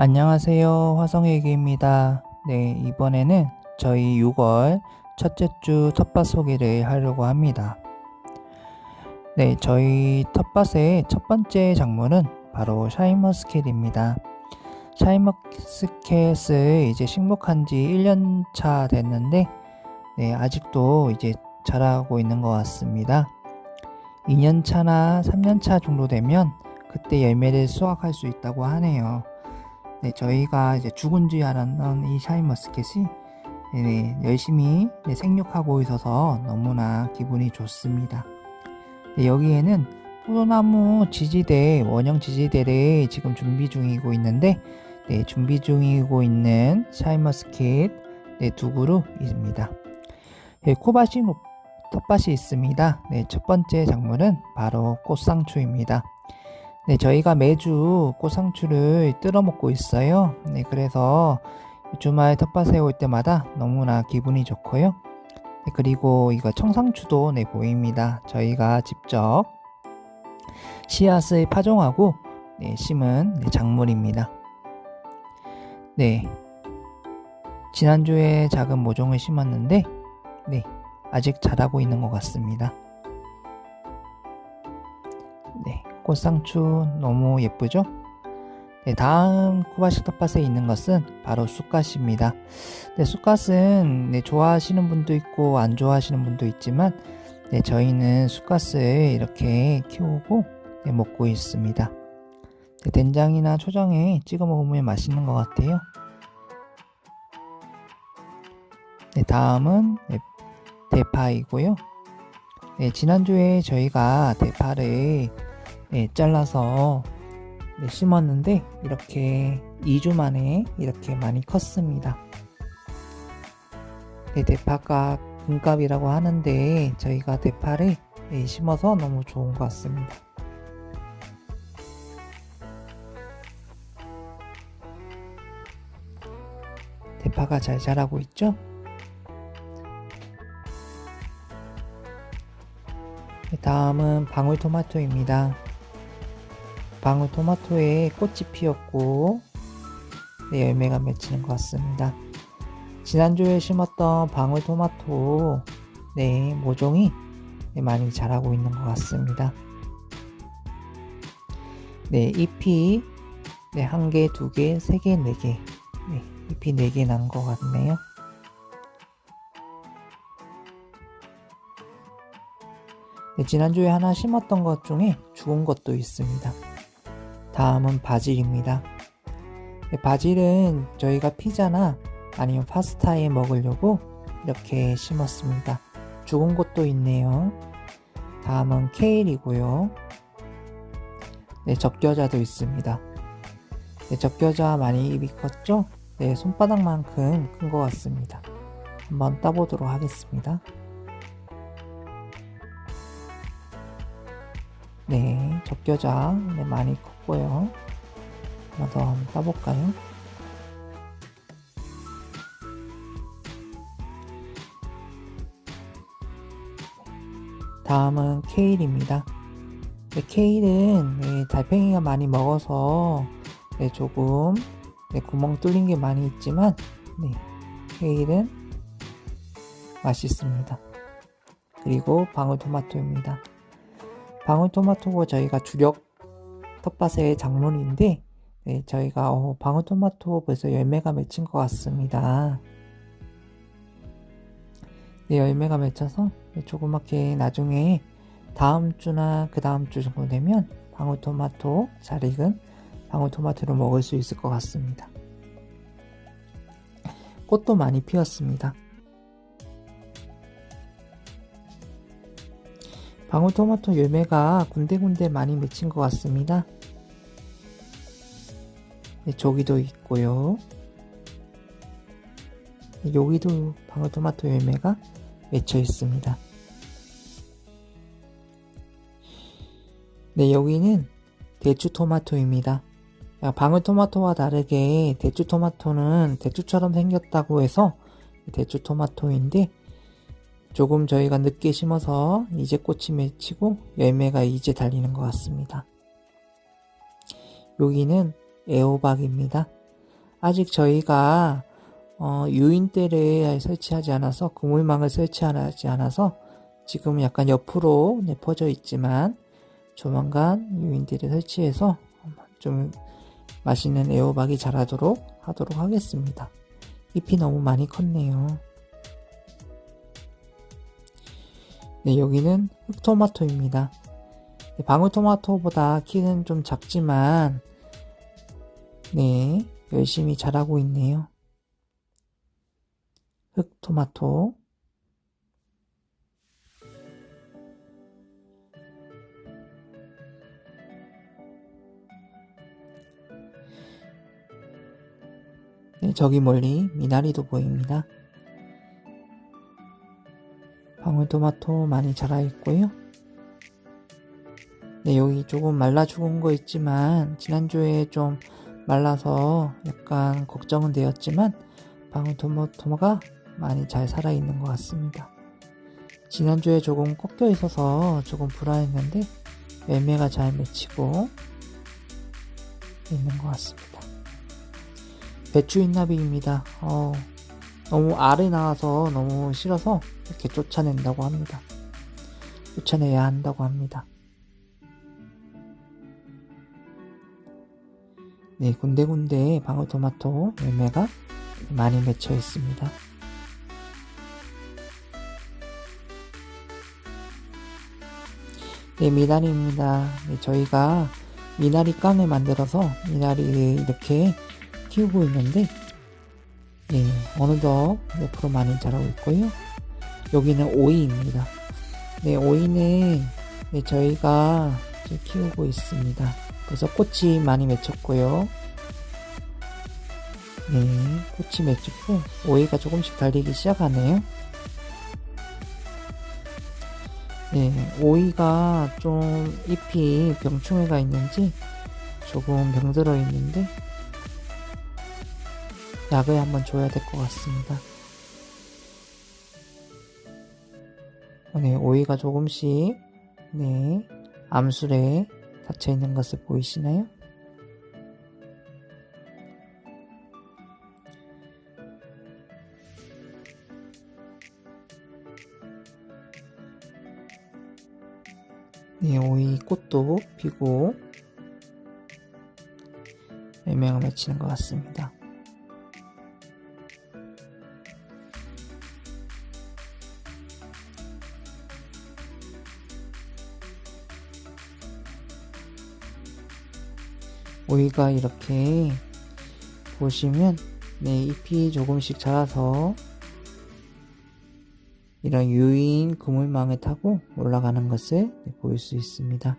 안녕하세요. 화성얘기입니다. 네, 이번에는 저희 6월 첫째 주 텃밭 소개를 하려고 합니다. 네, 저희 텃밭의 첫 번째 작물은 바로 샤인머스켓입니다. 샤인머스켓을 이제 식목한 지 1년 차 됐는데, 네, 아직도 이제 자라고 있는 것 같습니다. 2년 차나 3년 차 정도 되면 그때 열매를 수확할 수 있다고 하네요. 네, 저희가 이제 죽은 줄 알았던 이 샤인머스켓이 네, 열심히 네, 생육하고 있어서 너무나 기분이 좋습니다. 네, 여기에는 포도나무 지지대, 원형 지지대를 지금 준비 중이고 있는데, 네, 준비 중이고 있는 샤인머스켓 네, 두 그루입니다. 네, 코바시 텃밭이 있습니다. 네, 첫 번째 작물은 바로 꽃상추입니다. 네, 저희가 매주 꽃상추를 뜯어 먹고 있어요. 네, 그래서 주말 텃밭에 올 때마다 너무나 기분이 좋고요. 네, 그리고 이거 청상추도 네, 보입니다. 저희가 직접 씨앗을 파종하고 네, 심은 네, 작물입니다. 네. 지난주에 작은 모종을 심었는데 네, 아직 자라고 있는 것 같습니다. 네, 꽃상추 너무 예쁘죠? 네, 다음 코바시 텃밭에 있는 것은 바로 쑥갓입니다. 네, 쑥갓은 네, 좋아하시는 분도 있고 안 좋아하시는 분도 있지만 네, 저희는 쑥갓을 이렇게 키우고 네, 먹고 있습니다. 네, 된장이나 초장에 찍어 먹으면 맛있는 것 같아요. 네, 다음은 네, 대파이고요. 네, 지난주에 저희가 대파를 네, 잘라서 네, 심었는데 이렇게 2주 만에 이렇게 많이 컸습니다. 네, 대파가 금값이라고 하는데 저희가 대파를 네, 심어서 너무 좋은 것 같습니다. 대파가 잘 자라고 있죠? 네, 다음은 방울토마토입니다. 방울 토마토에 꽃이 피었고 네, 열매가 맺히는 것 같습니다. 지난주에 심었던 방울 토마토 네, 모종이 네, 많이 자라고 있는 것 같습니다. 네, 잎이 네, 한 개, 두 개, 세 개, 네 개. 네, 잎이 네 개 난 것 같네요. 네, 지난주에 하나 심었던 것 중에 죽은 것도 있습니다. 다음은 바질입니다. 네, 바질은 저희가 피자나 아니면 파스타에 먹으려고 이렇게 심었습니다. 죽은 것도 있네요. 다음은 케일이고요. 네, 적겨자도 있습니다. 네, 적겨자 많이 입이 컸죠? 네, 손바닥만큼 큰 것 같습니다. 한번 따보도록 하겠습니다. 네, 적겨자 네, 많이 컸고요. 하나 더 한번 따볼까요? 다음은 케일입니다. 네, 케일은 네, 달팽이가 많이 먹어서 네, 조금 네, 구멍 뚫린 게 많이 있지만 네, 케일은 맛있습니다. 그리고 방울토마토입니다. 방울토마토가 저희가 주력 텃밭의 작물인데 네, 저희가 어, 방울토마토 벌써 열매가 맺힌 것 같습니다. 네, 열매가 맺혀서 네, 조그맣게 나중에 다음 주나 그 다음 주 정도 되면 방울토마토 잘 익은 방울토마토를 먹을 수 있을 것 같습니다. 꽃도 많이 피었습니다. 방울토마토 열매가 군데군데 많이 맺힌 것 같습니다. 네, 저기도 있고요. 네, 여기도 방울토마토 열매가 맺혀 있습니다. 네, 여기는 대추토마토입니다. 방울토마토와 다르게 대추토마토는 대추처럼 생겼다고 해서 대추토마토인데 조금 저희가 늦게 심어서 이제 꽃이 맺히고 열매가 이제 달리는 것 같습니다. 여기는 애호박입니다. 아직 저희가 어, 유인대를 설치하지 않아서 그물망을 설치하지 않아서 지금 약간 옆으로 네, 퍼져 있지만 조만간 유인대를 설치해서 좀 맛있는 애호박이 자라도록 하도록 하겠습니다. 잎이 너무 많이 컸네요. 네, 여기는 흑토마토입니다. 네, 방울토마토보다 키는 좀 작지만 네, 열심히 자라고 있네요. 흑토마토 네, 저기 멀리 미나리도 보입니다. 방울토마토 많이 자라 있고요. 네, 여기 조금 말라 죽은 거 있지만 지난주에 좀 말라서 약간 걱정은 되었지만 방울토마토가 많이 잘 살아 있는 것 같습니다. 지난주에 조금 꺾여 있어서 조금 불안했는데 열매가 잘 맺히고 있는 것 같습니다. 배추 인나비입니다. 어, 너무 알이 나와서 너무 싫어서 이렇게 쫓아낸다고 합니다. 쫓아내야 한다고 합니다. 네, 군데군데 방울토마토 열매가 많이 맺혀 있습니다. 네, 미나리입니다. 네, 저희가 미나리 깡을 만들어서 미나리를 이렇게 키우고 있는데 네, 어느덧 옆으로 많이 자라고 있고요. 여기는 오이입니다. 네, 오이는 네, 저희가 키우고 있습니다. 그래서 꽃이 많이 맺혔고요. 네, 꽃이 맺혔고 오이가 조금씩 달리기 시작하네요. 네, 오이가 좀 잎이 병충해가 있는지 조금 병들어 있는데 약을 한번 줘야 될 것 같습니다. 네, 오이가 조금씩 네 암술에 닫혀 있는 것을 보이시나요? 네, 오이 꽃도 피고 열매가 맺히는 것 같습니다. 오이가 이렇게 보시면 네, 잎이 조금씩 자라서 이런 유인 그물망을 타고 올라가는 것을 네, 보일 수 있습니다.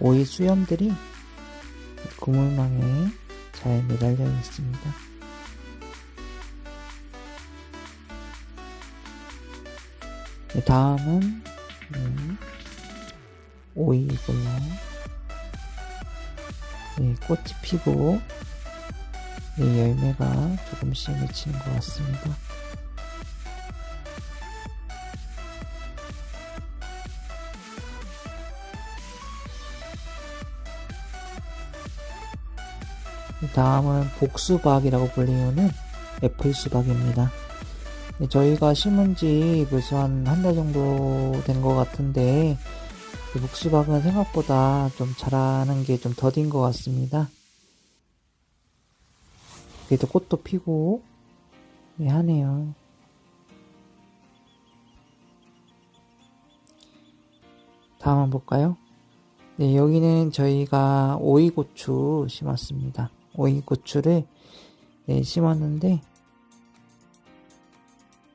오이 수염들이 그물망에 잘 매달려 있습니다. 네, 다음은 네, 오이고요. 네, 꽃이 피고 네, 열매가 조금씩 맺히는 것 같습니다. 다음은 복수박이라고 불리우는 애플 수박입니다. 네, 저희가 심은 지 벌써 한 한 달 정도 된 것 같은데 복수박은 생각보다 좀 자라는 게 좀 더딘 것 같습니다. 그래도 꽃도 피고 네, 하네요. 다음 한번 볼까요? 네, 여기는 저희가 오이고추 심었습니다. 오이고추를 네, 심었는데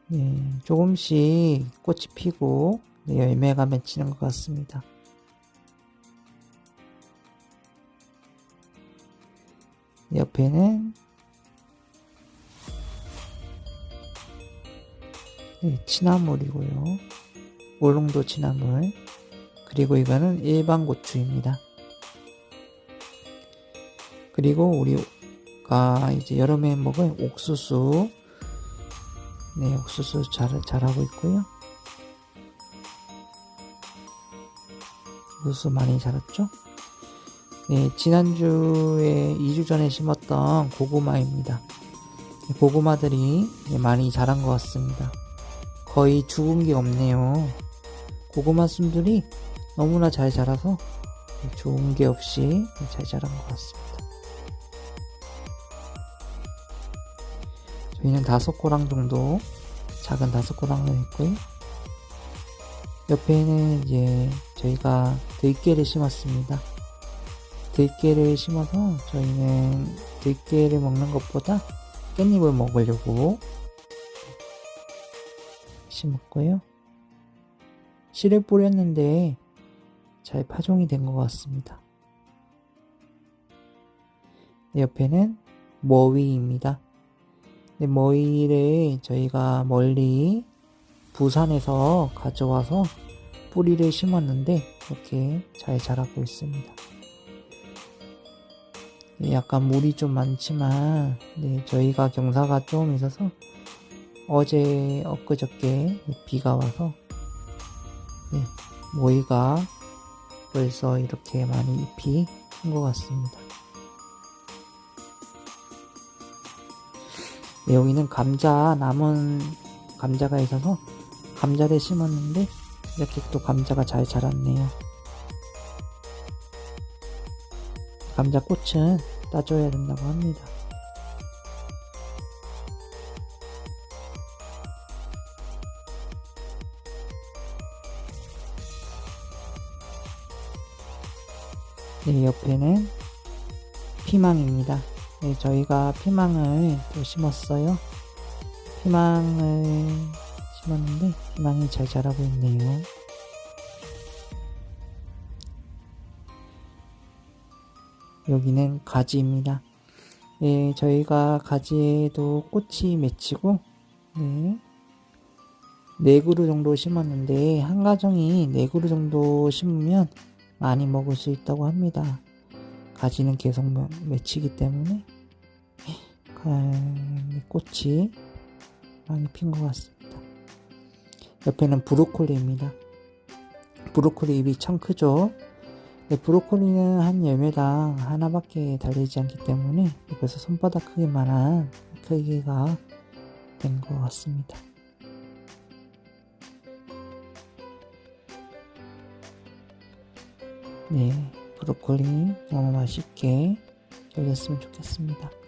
네, 조금씩 꽃이 피고 네, 열매가 맺히는 것 같습니다. 옆에는 네, 취나물이고요. 울릉도 취나물. 그리고 이거는 일반 고추입니다. 그리고 우리가 이제 여름에 먹을 옥수수. 네, 옥수수 잘, 잘하고 있고요. 옥수수 많이 자랐죠? 네, 지난주에 2주 전에 심었던 고구마입니다. 네, 고구마들이 네, 많이 자란 것 같습니다. 거의 죽은 게 없네요. 고구마 순들이 너무나 잘 자라서 네, 좋은 게 없이 잘 자란 것 같습니다. 저희는 다섯 고랑 정도 작은 다섯 고랑을 했고요. 옆에는 이제 저희가 들깨를 심었습니다. 들깨를 심어서 저희는 들깨를 먹는 것보다 깻잎을 먹으려고 심었고요. 씨를 뿌렸는데 잘 파종이 된 것 같습니다. 네, 옆에는 머위입니다. 네, 머위를 저희가 멀리 부산에서 가져와서 뿌리를 심었는데 이렇게 잘 자라고 있습니다. 네, 약간 물이 좀 많지만 네, 저희가 경사가 좀 있어서 어제 엊그저께 비가 와서 네, 모이가 벌써 이렇게 많이 잎이 한것 같습니다. 네, 여기는 감자 남은 감자가 있어서 감자를 심었는데 이렇게 또 감자가 잘 자랐네요. 감자 꽃은 따줘야 된다고 합니다. 네, 옆에는 피망입니다. 네, 저희가 피망을 또 심었어요. 피망을 심었는데 피망이 잘 자라고 있네요. 여기는 가지입니다. 네, 저희가 가지에도 꽃이 맺히고 네, 네 그루 정도 심었는데 한 가정이 네 그루 정도 심으면 많이 먹을 수 있다고 합니다. 가지는 계속 맺- 맺히기 때문에 가- 꽃이 많이 핀 것 같습니다. 옆에는 브로콜리입니다. 브로콜리 잎이 참 크죠? 네, 브로콜리는 한 열매당 하나밖에 달리지 않기 때문에 벌써 손바닥 크기만한 크기가 된 것 같습니다. 네, 브로콜리 너무 맛있게 열렸으면 좋겠습니다.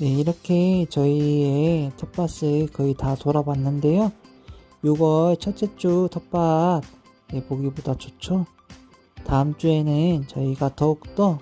네, 이렇게 저희의 텃밭을 거의 다 돌아봤는데요. 6월 첫째 주 텃밭 네, 보기보다 좋죠. 다음 주에는 저희가 더욱더